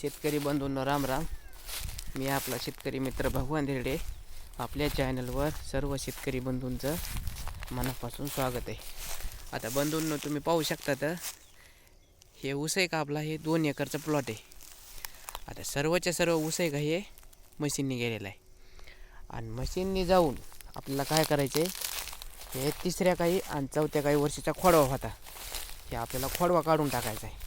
शेतकरी बंधूंनो राम राम. मी आपला शेतकरी मित्र भगवान धिरडे. आपल्या चॅनलवर सर्व शेतकरी बंधूंचं मनापासून स्वागत आहे. आता बंधूंनो तुम्ही पाहू शकता तर हे उसई आहे का आपला हे दोन एकरचं प्लॉट आहे. आता सर्वच्या सर्व ऊस आहे का हे मशीननी गेलेलं आहे. आणि मशीननी जाऊन आपल्याला काय करायचं आहे हे तिसऱ्या काही आणि चौथ्या काही वर्षाचा खोडवा होता. हे आपल्याला खोडवा काढून टाकायचा आहे.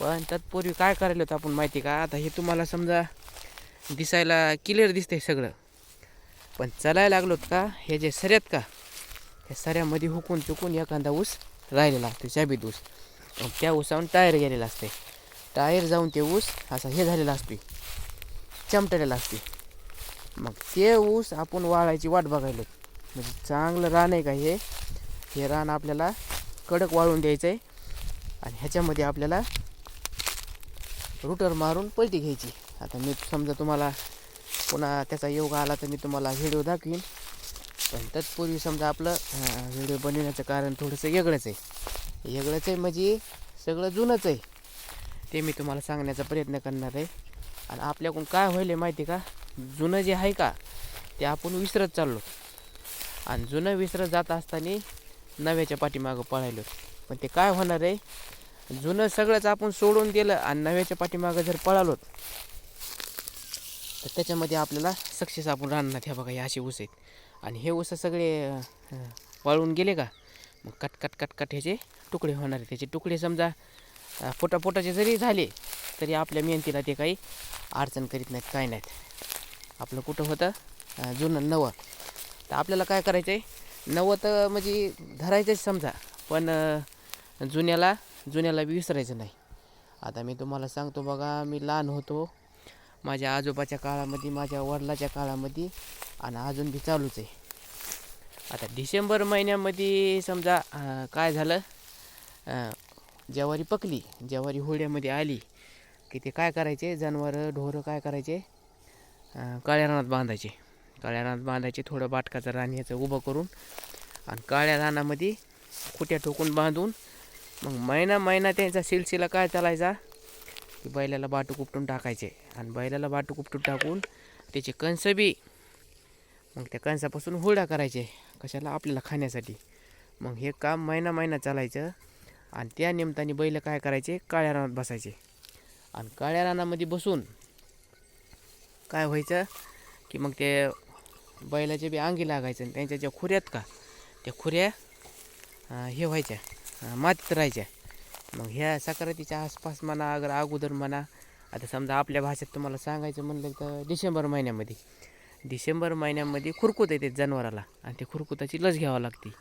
पण तत्पूर्वी काय करायला होतं आपण माहिती का? आता हे तुम्हाला समजा दिसायला क्लिअर दिसतंय सगळं. पण चलायला लागलोत का? हे जे सऱ्यात का? हे सऱ्यामध्ये हुकून चुकून एखादा ऊस राहिलेला असतो शाबीत ऊस. त्या ऊसाहून टायर गेलेला असते. टायर जाऊन ते ऊस असा हे झालेला असते. चमटलेला असते. मग ते ऊस आपण वाळायची वाट बघायलो. म्हणजे चांगलं रान आहे का हे? हे रान आपल्याला कडक वाळून द्यायचं आहे आणि ह्याच्यामध्ये आपल्याला रुटर मारून पलटी घ्यायची. आता मी समजा तुम्हाला पुन्हा त्याचा योग आला तर मी तुम्हाला व्हिडिओ दाखवीन. पण तत्पूर्वी समजा आपलं व्हिडिओ बनवण्याचं कारण थोडंसं वेगळंच आहे. वेगळंच आहे म्हणजे सगळं जुनंच आहे. ते मी तुम्हाला सांगण्याचा प्रयत्न करणार आहे. आणि आपल्याकडून काय होईल माहिती का? जुनं जे आहे का ते आपण विसरत चाललो. आणि जुनं विसरत जात असताना नव्याच्या पाठीमागं पळायलो. पण ते काय होणार आहे? जुनं सगळंच आपण सोडून दिलं आणि नव्याच्या पाठीमागं जर पळालो तर त्याच्यामध्ये आपल्याला सक्सेस आपण राहणार हे बघा हे असे ऊस आहेत. आणि हे ऊस सगळे वाळून गेले का? मग कट कट कट कट ह्याचे तुकडे होणार त्याचे तुकडे समजा पोटापोटाचे जरी झाले तरी आपल्या मेहनतीला ते काही अडचण करीत नाहीत काय नाहीत. आपलं कुठं होतं? जुनं नवं. तर आपल्याला काय करायचं आहे नवं तर म्हणजे धरायचंच समजा पण जुन्याला जुन्याला बी विसरायचं नाही. आता मी तुम्हाला सांगतो बघा मी लहान होतो. माझ्या आजोबाच्या काळामध्ये माझ्या वडिलाच्या काळामध्ये आणि अजून बी चालूच आहे. आता डिसेंबर महिन्यामध्ये समजा काय झालं? अं, ज्वारी पकली ज्वारी होळ्यामध्ये आली की ते काय करायचे? जनावरं ढोरं काय करायचे? काळ्या रानात बांधायचे. काळ्या रानात बांधायचे थोडं बाटकाचं रान याचं उभं करून आणि काळ्या रानामध्ये खुट्या ठोकून बांधून मग महिना महिना त्यांचा सिलसिला काय चालायचा? की बैलाला बाटू उपटून टाकायचे. आणि बैलाला बाटू उपटून टाकून त्याचे कंस बी मग त्या कणसापासून हुरडा करायचे. कशाला? आपल्याला खाण्यासाठी. मग हे काम महिना महिना चालायचं. आणि त्या निमित्ताने बैल काय करायचे? काळ्या रानात बसायचे. आणि काळ्या रानामध्ये बसून काय व्हायचं? की मग ते बैलाचे बी अंगी लागायचं आणि त्यांच्या ज्या खुऱ्यात का त्या खुऱ्या हे व्हायच्या. मातीत राहायच्या. मग ह्या सक्रातीच्या आसपास म्हणा अगर अगोदर म्हणा आता समजा आपल्या भाषेत तुम्हाला सांगायचं म्हणलं तर डिसेंबर महिन्यामध्ये. डिसेंबर महिन्यामध्ये खुरकूत येते जनावराला आणि ते खुरकुताची लस घ्यावं लागते.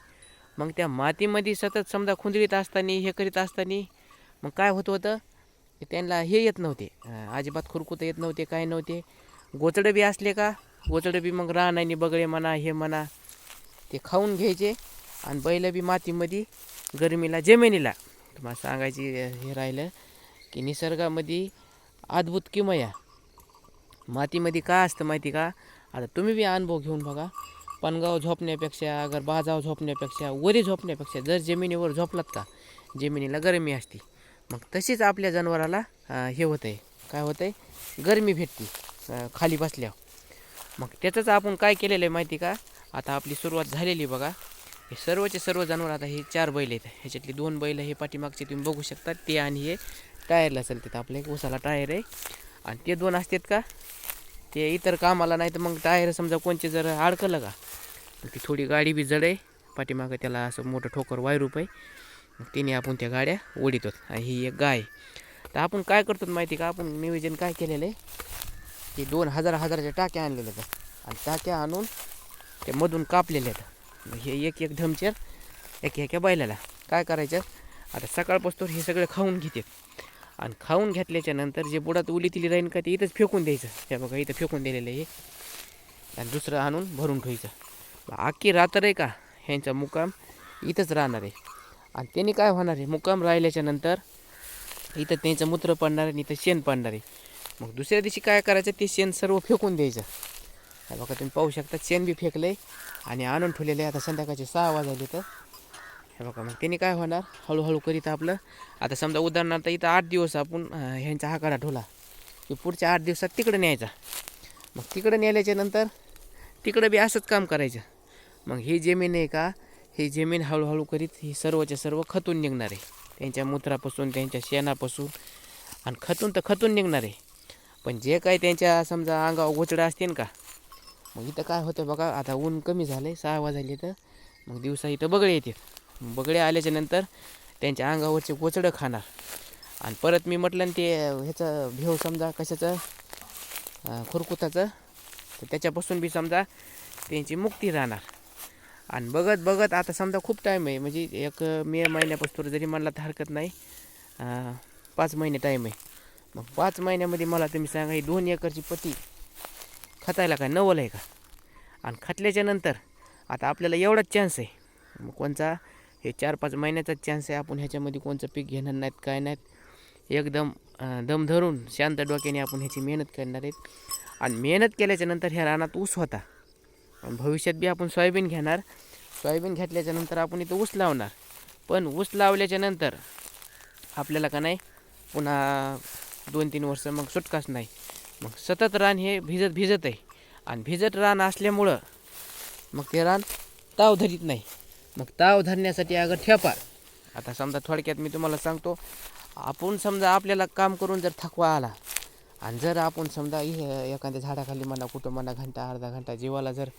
मग त्या मातीमध्ये सतत समजा खुंदळीत असताना हे करीत असताना मग काय होत होतं? की त्यांना हे येत नव्हते. अजिबात खुरकुत येत नव्हते काय नव्हते. गोचडं बी असले का? गोचडं बी मग रानाने बगळे म्हणा हे म्हणा ते खाऊन घ्यायचे. आणि बैल बी मातीमध्ये गरमीला जमिनीला. तुम्हाला सांगायची हे राहिलं की निसर्गामध्ये अद्भुत किमया. मातीमध्ये का असतं माहिती का? आता तुम्ही बी अनुभव घेऊन बघा. पनगाव झोपण्यापेक्षा अगर बाजाव झोपण्यापेक्षा वरी झोपण्यापेक्षा जर जमिनीवर झोपलात का जमिनीला गरमी असते. मग तशीच आपल्या जनावराला हे होतं आहे काय होतं आहे गरमी भेटते खाली बसल्यावर. मग त्याचंच आपण काय केलेलं आहे माहिती का? आता आपली सुरुवात झालेली बघा. हे सर्वचे सर्व जनावर आता हे चार बैल आहेत. ह्याच्यातली दोन बैल हे पाठीमागचे तुम्ही बघू शकता. ते आणि हे टायरला चालतात. आपले एक उसाला टायर आहे. आणि ते दोन असतात का? ते इतर कामाला नाही तर मग टायर समजा कोणचे जर अडकलं का? ती थोडी गाडी बी जड आहे. पाठीमागं त्याला असं मोठं ठोकर वायरूप आहे. मग तिने आपण त्या गाड्या ओढितो आणि ही एक गाय तर आपण काय करतो माहिती का? आपण नियोजन काय केलेलं आहे? की दोन हजार हजाराच्या टाक्या आणलेल्या आहेत. आणि टाक्या आणून ते मधून कापलेल्या आहेत. हे एक एक धमचेर एक एका बैलाला. काय करायचं? आता सकाळपासून हे सगळं खाऊन घेते. आणि खाऊन घेतल्याच्या नंतर जे बुडात उली तिली राहीन का ते इथंच फेकून द्यायचं. त्या बघा इथं फेकून दिलेलं आहे हे. आणि दुसरं आणून भरून ठेवायचं. मग अख्खी रात्र आहे का? ह्यांचा मुक्काम इथंच राहणार आहे. आणि त्यांनी काय होणार आहे? मुक्काम राहिल्याच्या नंतर इथं त्यांचं मूत्र पडणार आणि इथं शेण पडणार आहे. मग दुसऱ्या दिवशी काय करायचं? ते शेण सर्व फेकून द्यायचं. बघा तुम्ही पाहू शकता चेन बी फेकलं आहे आणि आणून ठेवलेलं आहे. आता संध्याकाळचे सहा वाजले तर. हे बघा मग त्यांनी काय होणार? हळूहळू करीत आपलं. आता समजा उदाहरणार्थ इथं आठ दिवस आपण ह्यांचा आकडा ठेवला. की पुढच्या आठ दिवसात तिकडं न्यायचा. मग तिकडं नेल्याच्या नंतर तिकडं बी असंच काम करायचं. मग ही जमीन आहे का? ही जमीन हळूहळू करीत ही सर्वच्या सर्व खतून निघणार आहे. त्यांच्या मूत्रापासून त्यांच्या शेणापासून. आणि खतून तर खतून निघणार आहे. पण जे काही त्यांच्या समजा अंगावर गोचडं असतील का? मग इथं काय होतं बघा आता ऊन कमी झालं आहे सहा वाजले तर मग दिवसा इथं बगळे येते. बगळे आल्याच्यानंतर त्यांच्या अंगावरचे गोचडं खाणार. आणि परत मी म्हटलं ते ह्याचं भेव समजा कशाचं? खुरकुताचं. तर त्याच्यापासून बी समजा त्यांची मुक्ती राहणार. आणि बघत बघत आता समजा खूप टाईम आहे. म्हणजे एक मे महिन्यापासून जरी म्हणला तर हरकत नाही. पाच महिने टाईम आहे. मग पाच महिन्यामध्ये मला तुम्ही सांगा ही दोन एकरची पती खतायला काय? नवल आहे का? आणि खतल्याच्यानंतर आता आपल्याला एवढाच चान्स आहे. मग कोणचा हे चार पाच महिन्याचाच चान्स आहे. आपण ह्याच्यामध्ये कोणचं पीक घेणार नाहीत काय नाहीत. एकदम दम धरून शांत डोक्याने आपण ह्याची मेहनत करणार आहेत. आणि मेहनत केल्याच्यानंतर ह्या रानात ऊस होता. आणि भविष्यात बी आपण सोयाबीन घेणार. सोयाबीन घेतल्याच्या नंतर आपण इथं ऊस लावणार. पण ऊस लावल्याच्या नंतर आपल्याला का नाही? पुन्हा दोन तीन वर्ष मग सुटकाच नाही. मग सतत रान हे भिजत भिजत आहे. आणि भिजत रान असल्यामुळं मग ते रान ताव धरीत नाही. मग ताव धरण्यासाठी अगर ठेपा आता समजा थोडक्यात मी तुम्हाला सांगतो आपण समजा आपल्याला काम करून जर थकवा आला आणि जर आपण समजा एखाद्या झाडाखाली म्हणा कुठं म्हणा घंटा अर्धा घंटा जीवाला जर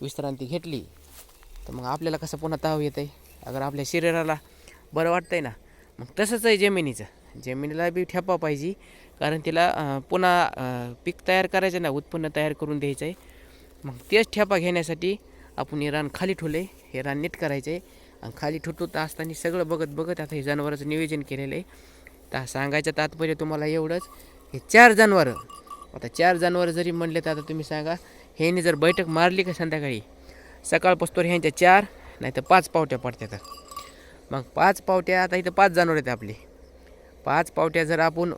विश्रांती घेतली तर मग आपल्याला कसं पुन्हा ताव येत आहे अगर आपल्या शरीराला बरं वाटतं आहे ना मग तसंच आहे जमिनीचं. जमिनीला बी ठेपा पाहिजे. कारण तिला पुन्हा पीक तयार करायचं ना उत्पन्न तयार करून द्यायचं आहे मग तेच ठेपा घेण्यासाठी आपण हे रान खाली ठेवलं आहे हे रान नीट करायचं आहे आणि खाली ठुटूत असताना सगळं बघत बघत आता हे जनावराचं नियोजन केलेलं आहे. तर सांगायचं तात्पर्य तुम्हाला एवढंच हे चार जनावरं. आता चार जनावरं जरी म्हणले तर आता तुम्ही सांगा ह्याने जर बैठक मारली का संध्याकाळी? सकाळपासून ह्यांच्या चार नाही तर पाच पावट्या पडतात मग पाच पावट्या आता इथं पाच जनावर आहेत आपली. पाच पावट्या जर आपण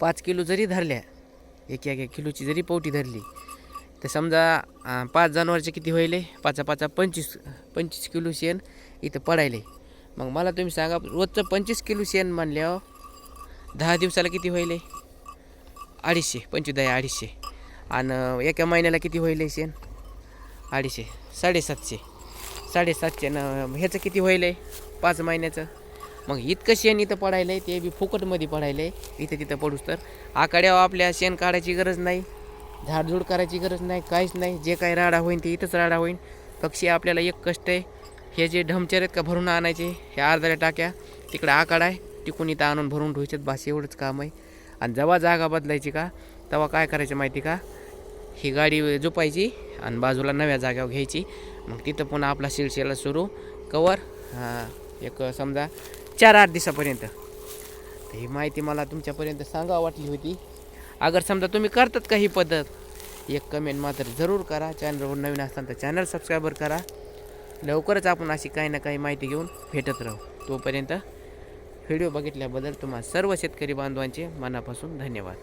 पाच किलो जरी धरल्या एक एक किलोची जरी पावटी धरली तर समजा पाच जनावरचे किती होईल पाचा पाचा पंचवीस पंचवीस किलो शेण इथं पडायले. मग मला तुम्ही सांगा रोजचं पंचवीस किलो शेण म्हणल्यावर दहा दिवसाला किती होईल अडीचशे पंचवीस अडीचशे. आणि एका महिन्याला किती होईल शेण? अडीचशे साडेसातशे. साडेसातशे न ह्याचं किती होईल पाच महिन्याचं. मग इतकं शेण इथं पडायलं आहे ते बी फुकटमध्ये पडायलं आहे इथं तिथं पडूस तर. आकड्यावर आपल्या शेण काढायची गरज नाही. झाडझूड करायची गरज नाही काहीच नाही. जे काही राडा होईन ते इथंच राडा होईन. पक्षी आपल्याला एक कष्ट आहे. हे जे ढमचर आहेत का भरून आणायचे हे अर्ध्या टाक्या तिकडं आकाड आहे तिकून इथं आणून भरून ठेवायचे बास एवढंच काम आहे. आणि जेव्हा जागा बदलायची का तेव्हा काय करायचं माहिती का? ही गाडी झोपायची आणि बाजूला नव्या जागेवर घ्यायची. मग तिथं पुन्हा आपला सिलसिला सुरू. कवर एक समजा चार आठ दिवसापर्यंत. तर ही माहिती मला तुमच्यापर्यंत सांगावं वाटली होती. अगर समजा तुम्ही करतात का ही पद्धत एक कमेंट मात्र जरूर करा. चॅनलवर नवीन असताना तर चॅनल सबस्क्रायबर करा. लवकरच आपण अशी काही ना काही माहिती घेऊन भेटत राहू. तोपर्यंत व्हिडिओ बघितल्याबद्दल तुम्हा सर्व शेतकरी बांधवांचे मनापासून धन्यवाद.